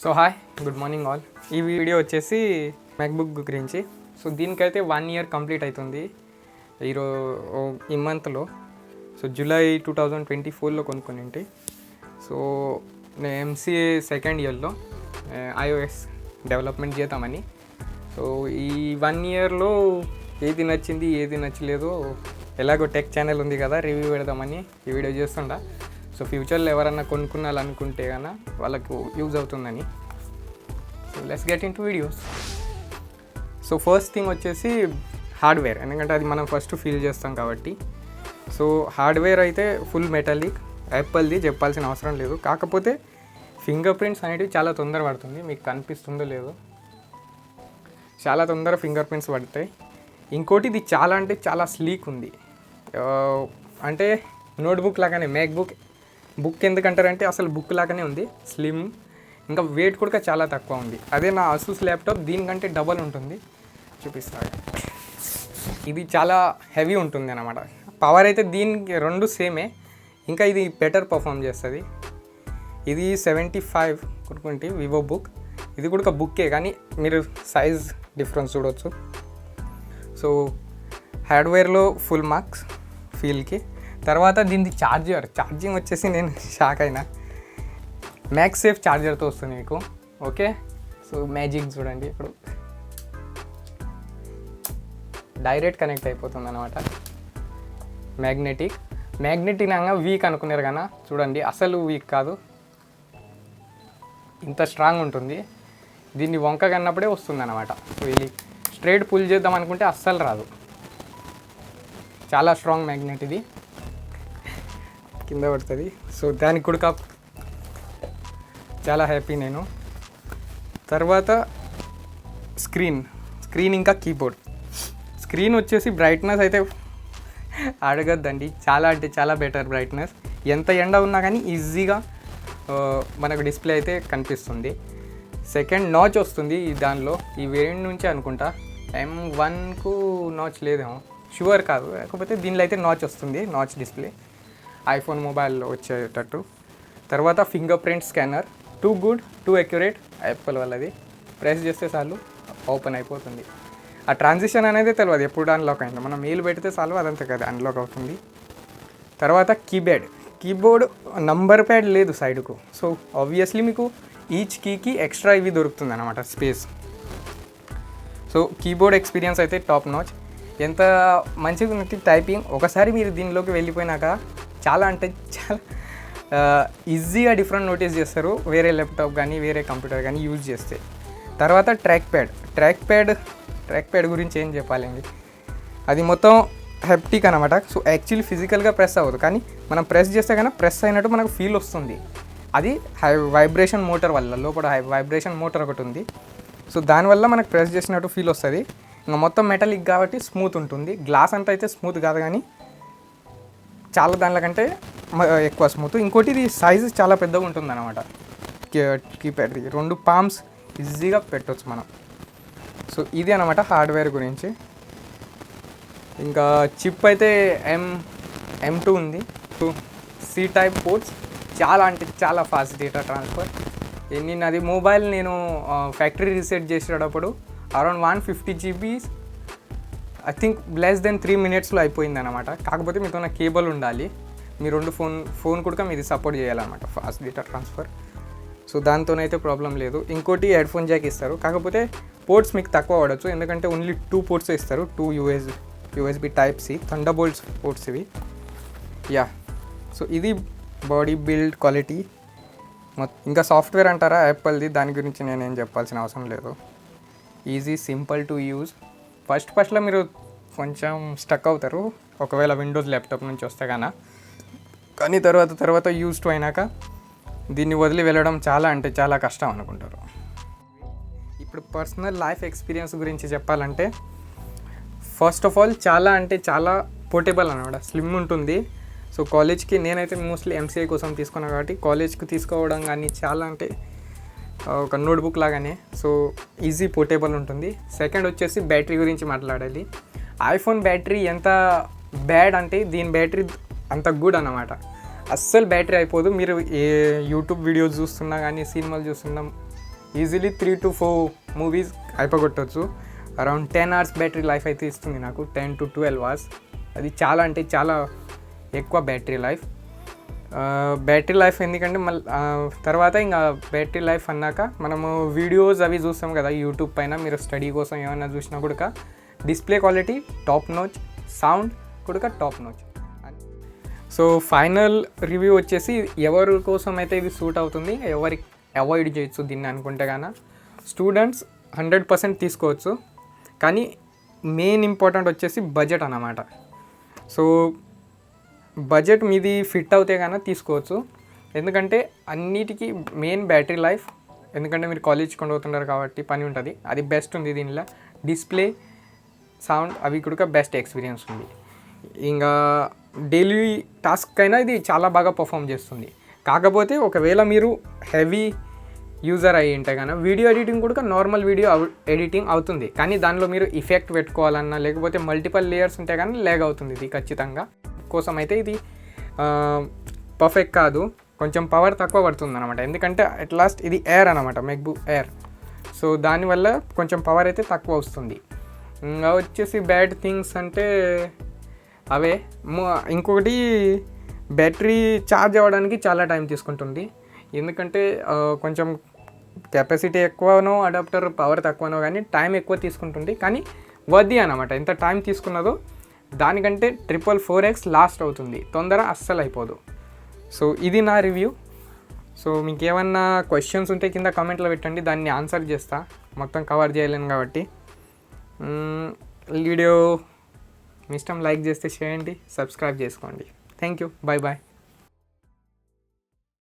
So hi good morning all ఈ video వచ్చేసి MacBook గురించి. సో దీనికైతే వన్ ఇయర్ కంప్లీట్ అవుతుంది ఈరో ఈ మంత్లో so July two thousand twenty ఫోర్లో కొనుక్కొని సో నేను ఎంసీఏ సెకండ్ ఇయర్లో ఐఓఎస్ డెవలప్మెంట్ చేద్దామని. సో ఈ వన్ ఇయర్లో ఏది నచ్చింది ఏది నచ్చలేదో ఎలాగో టెక్ ఛానల్ ఉంది కదా రివ్యూ పెడదామని ఈ వీడియో చేస్తుండా. సో ఫ్యూచర్లో ఎవరన్నా కొనుక్కున్నాలనుకుంటే కన్నా వాళ్ళకు యూజ్ అవుతుందని. So let's get in to videos so first thing వచ్చేసి హార్డ్వేర్. ఎందుకంటే అది మనం ఫస్ట్ ఫీల్ చేస్తాం కాబట్టి. సో హార్డ్వేర్ అయితే ఫుల్ మెటాలిక్ యాపిల్ది చెప్పాల్సిన అవసరం లేదు. కాకపోతే ఫింగర్ ప్రింట్స్ అనేటివి చాలా తొందర పడుతుంది. మీకు కనిపిస్తుందో లేదో. చాలా తొందర ఫింగర్ ప్రింట్స్ పడతాయి. ఇంకోటి ఇది చాలా అంటే చాలా స్లీక్ ఉంది. Uh, అంటే నోట్బుక్ లాగానే మేక్బుక్ బుక్ ఎందుకంటారంటే అసలు బుక్ లాగానే ఉంది స్లిమ్. ఇంకా వెయిట్ కూడా చాలా తక్కువ ఉంది. అదే నా అసూస్ ల్యాప్టాప్ దీనికంటే డబల్ ఉంటుంది. చూపిస్తాను ఇది చాలా హెవీ ఉంటుంది అనమాట పవర్ అయితే దీనికి రెండు సేమే ఇంకా ఇది బెటర్ పర్ఫామ్ చేస్తుంది. ఇది సెవెంటీ ఫైవ్ కొనుక్కుంటే వివో బుక్ ఇది కూడా ఒక బుక్కే కానీ మీరు సైజ్ డిఫరెన్స్ చూడవచ్చు సో హార్డ్వేర్లో ఫుల్ మార్క్స్ ఫీల్కి తర్వాత దీనిది ఛార్జర్ ఛార్జింగ్ వచ్చేసి నేను షాక్ అయినా. మ్యాక్స్ సేఫ్ ఛార్జర్తో వస్తుంది మీకు. ఓకే సో మ్యాజిక్ చూడండి ఇప్పుడు. డైరెక్ట్ కనెక్ట్ అయిపోతుంది అనమాట మ్యాగ్నెటిక్ మ్యాగ్నెటిక్ అనగా వీక్ అనుకున్నారు కదా. చూడండి అసలు వీక్ కాదు. ఇంత స్ట్రాంగ్ ఉంటుంది. దీన్ని వంక కన్నప్పుడే వస్తుంది అనమాట సో ఇది స్ట్రైట్ పుల్ చేద్దాం అనుకుంటే అస్సలు రాదు. చాలా స్ట్రాంగ్ మ్యాగ్నెట్ ఇది. కింద పడుతుంది. సో దానికి కూడా చాలా హ్యాపీ నేను. తర్వాత స్క్రీన్ స్క్రీన్ ఇంకా కీబోర్డ్ స్క్రీన్ వచ్చేసి బ్రైట్నెస్ అయితే అడగద్దండి. చాలా అంటే చాలా బెటర్ బ్రైట్నెస్ ఎంత ఎండ ఉన్నా కానీ ఈజీగా మనకు డిస్ప్లే అయితే కనిపిస్తుంది. సెకండ్ నాచ్ వస్తుంది దానిలో. ఈ వేరియంట్ నుంచి అనుకుంటా. ఎం వన్కు నాచ్ లేదేమో. షువర్ కాదు. కాకపోతే దీనిలో అయితే నాచ్ వస్తుంది. నాచ్ డిస్ప్లే ఐఫోన్ మొబైల్లో వచ్చేటట్టు. తర్వాత fingerprint scanner. Too good too accurate Apple వాళ్ళది. ప్రెస్ చేస్తే చాలు ఓపెన్ అయిపోతుంది. ఆ ట్రాన్సిషన్ అనేది తెలియదు ఎప్పుడు అన్లాక్ అయింది. మనం మెయిల్ పెడితే చాలు అదంతా కదా అన్లాక్ అవుతుంది. తర్వాత కీప్యాడ్. కీబోర్డ్ నంబర్ ప్యాడ్ లేదు సైడ్కు సో ఆబ్వియస్లీ మీకు ఈచ్ కీకి ఎక్స్ట్రా ఇవి దొరుకుతుంది అనమాట స్పేస్ సో కీబోర్డ్ ఎక్స్పీరియన్స్ అయితే టాప్ నాచ్ ఎంత మంచిగా ఉంది టైపింగ్ ఒకసారి మీరు దీనిలోకి వెళ్ళిపోయినాక చాలా అంటే చాలా ఈజీగా డిఫరెంట్ నోటీస్ చేస్తారు. వేరే ల్యాప్టాప్ కానీ వేరే కంప్యూటర్ కానీ యూజ్ చేస్తే. తర్వాత track pad track pad track pad గురించి ఏం చెప్పాలండి? అది మొత్తం హెప్టిక్ అనమాట సో యాక్చువల్లీ ఫిజికల్గా ప్రెస్ అవ్వదు. కానీ మనం ప్రెస్ చేస్తే కానీ ప్రెస్ అయినట్టు మనకు ఫీల్ వస్తుంది. అది హై వైబ్రేషన్ మోటార్ వల్ల లోపల హై వైబ్రేషన్ మోటార్ ఒకటి ఉంది. సో దానివల్ల మనకు ప్రెస్ చేసినట్టు ఫీల్ వస్తుంది. ఇంకా మొత్తం మెటలిక్ కాబట్టి స్మూత్ ఉంటుంది. గ్లాస్ అంతా అయితే స్మూత్ కాదు కానీ చాలా దానికంటే ఎక్కువ స్మూత్ ఇంకోటి ఇది సైజు చాలా పెద్దగా ఉంటుంది అనమాట కీప్యాడ్ది రెండు పామ్స్ ఈజీగా పెట్టవచ్చు మనం. సో ఇది అనమాట హార్డ్వేర్ గురించి. ఇంకా చిప్ అయితే ఎం ఎం టూ ఉంది. టూ సి టైప్ పోర్ట్స్ చాలా అంటే చాలా ఫాస్ట్ డేటా ట్రాన్స్ఫర్ నేను అది మొబైల్ నేను ఫ్యాక్టరీ రీసెట్ చేసేటప్పుడు around one fifty GB I think less than three మినిట్స్లో అయిపోయింది అనమాట కాకపోతే మీతో నా కేబుల్ ఉండాలి. మీ రెండు ఫోన్ ఫోన్ కూడా మీది సపోర్ట్ చేయాలన్నమాట. ఫాస్ట్ డేటా ట్రాన్స్ఫర్ సో దాంతోనైతే ప్రాబ్లం లేదు. ఇంకోటి హెడ్ ఫోన్ జాక్ ఇస్తారు. కాకపోతే పోర్ట్స్ మీకు తక్కువ పడవచ్చు ఎందుకంటే ఓన్లీ టూ పోర్ట్స్ ఇస్తారు. Two US USB type C Thunderbolts ports ఇవి. యా సో ఇది బాడీ బిల్డ్ క్వాలిటీ ఇంకా సాఫ్ట్వేర్ అంటారా? యాపిల్ది దాని గురించి నేనేం చెప్పాల్సిన అవసరం లేదు. Easy simple to use first ఫస్ట్లో మీరు కొంచెం స్టక్ అవుతారు. ఒకవేళ విండోస్ ల్యాప్టాప్ నుంచి వస్తే కన్నా కానీ తర్వాత తర్వాత యూజ్ టు అయినాక దీన్ని వదిలి వెళ్ళడం చాలా అంటే చాలా కష్టం అనుకుంటారు. ఇప్పుడు పర్సనల్ లైఫ్ ఎక్స్పీరియన్స్ గురించి చెప్పాలంటే ఫస్ట్ ఆఫ్ ఆల్ చాలా అంటే చాలా పోర్టబుల్ అనమాట స్లిమ్ ఉంటుంది. సో కాలేజ్కి నేనైతే మోస్ట్లీ ఎంసీఏ కోసం తీసుకున్నాను కాబట్టి కాలేజ్కి తీసుకోవడం కానీ చాలా అంటే ఒక నోట్బుక్ లాగానే. సో ఈజీ పోర్టేబుల్ ఉంటుంది. సెకండ్ వచ్చేసి బ్యాటరీ గురించి మాట్లాడాలి. ఐఫోన్ బ్యాటరీ ఎంత బ్యాడ్ అంటే దీని బ్యాటరీ అంత గుడ్ అన్నమాట. అస్సలు బ్యాటరీ అయిపోదు. మీరు ఏ యూట్యూబ్ వీడియోస్ చూస్తున్నా కానీ సినిమాలు చూస్తున్నా easily three to four movies అయిపోగొట్టవచ్చు around ten hours battery life అయితే ఇస్తుంది నాకు. టెన్ టు ట్వెల్వ్ అవర్స్ అది చాలా అంటే చాలా ఎక్కువ బ్యాటరీ లైఫ్ బ్యాటరీ లైఫ్ ఎందుకంటే మళ్ళీ తర్వాత ఇంకా బ్యాటరీ లైఫ్ అన్నాక మనము వీడియోస్ అవి చూస్తాం కదా యూట్యూబ్ పైన మీరు స్టడీ కోసం ఏమైనా చూసినా కూడా display quality top notch sound కూడా top notch so final review వచ్చేసి ఎవరి కోసం అయితే ఇది సూట్ అవుతుంది ఎవరికి అవాయిడ్ చేయొచ్చు దీన్ని అనుకుంటే కానీ స్టూడెంట్స్ హండ్రెడ్ పర్సెంట్ తీసుకోవచ్చు. కానీ మెయిన్ ఇంపార్టెంట్ వచ్చేసి బడ్జెట్ అన్నమాట. సో బడ్జెట్ మీది ఫిట్ అవుతే కానీ తీసుకోవచ్చు. ఎందుకంటే అన్నిటికీ మెయిన్ బ్యాటరీ లైఫ్. ఎందుకంటే మీరు కాలేజ్ కొండ పోతున్నారు కాబట్టి పని ఉంటుంది. అది బెస్ట్ ఉంది దీనిలో. డిస్ప్లే సౌండ్ అవి కూడా బెస్ట్ ఎక్స్పీరియన్స్ ఉంది. ఇంకా డైలీ టాస్క్ అయినా ఇది చాలా బాగా పర్ఫామ్ చేస్తుంది. కాకపోతే ఒకవేళ మీరు హెవీ యూజర్ అయ్యి ఉంటే కానీ వీడియో ఎడిటింగ్ కూడా నార్మల్ వీడియో ఎడిటింగ్ అవుతుంది. కానీ దానిలో మీరు ఇఫెక్ట్ పెట్టుకోవాలన్నా లేకపోతే మల్టిపల్ లేయర్స్ ఉంటే కానీ లేగ్ అవుతుంది ఇది ఖచ్చితంగా. కోసం అయితే ఇది పర్ఫెక్ట్ కాదు. కొంచెం పవర్ తక్కువ పడుతుంది అనమాట ఎందుకంటే అట్ లాస్ట్ ఇది ఎయిర్ అనమాట మెక్బుక్ ఎయిర్ సో దానివల్ల కొంచెం పవర్ అయితే తక్కువ వస్తుంది. ఇంకా వచ్చేసి బ్యాడ్ థింగ్స్ అంటే అవే. ఇంకొకటి బ్యాటరీ ఛార్జ్ అవ్వడానికి చాలా టైం తీసుకుంటుంది. ఎందుకంటే కొంచెం కెపాసిటీ ఎక్కువనో అడాప్టర్ పవర్ తక్కువనో కానీ టైం ఎక్కువ తీసుకుంటుంది. కానీ వద్ది అనమాట ఎంత టైం తీసుకున్నదో దానికంటే ట్రిపుల్ ఫోర్ ఎక్స్ లాస్ట్ అవుతుంది. తొందర అస్సలు అయిపోదు. సో ఇది నా రివ్యూ. సో మీకు ఏమన్నా క్వశ్చన్స్ ఉంటే కింద కమెంట్లో పెట్టండి. దాన్ని ఆన్సర్ చేస్తా. మొత్తం కవర్ చేయలేను కాబట్టి. వీడియో మీ ఇష్టం లైక్ చేస్తే చేయండి. సబ్స్క్రైబ్ చేసుకోండి. Thank you bye bye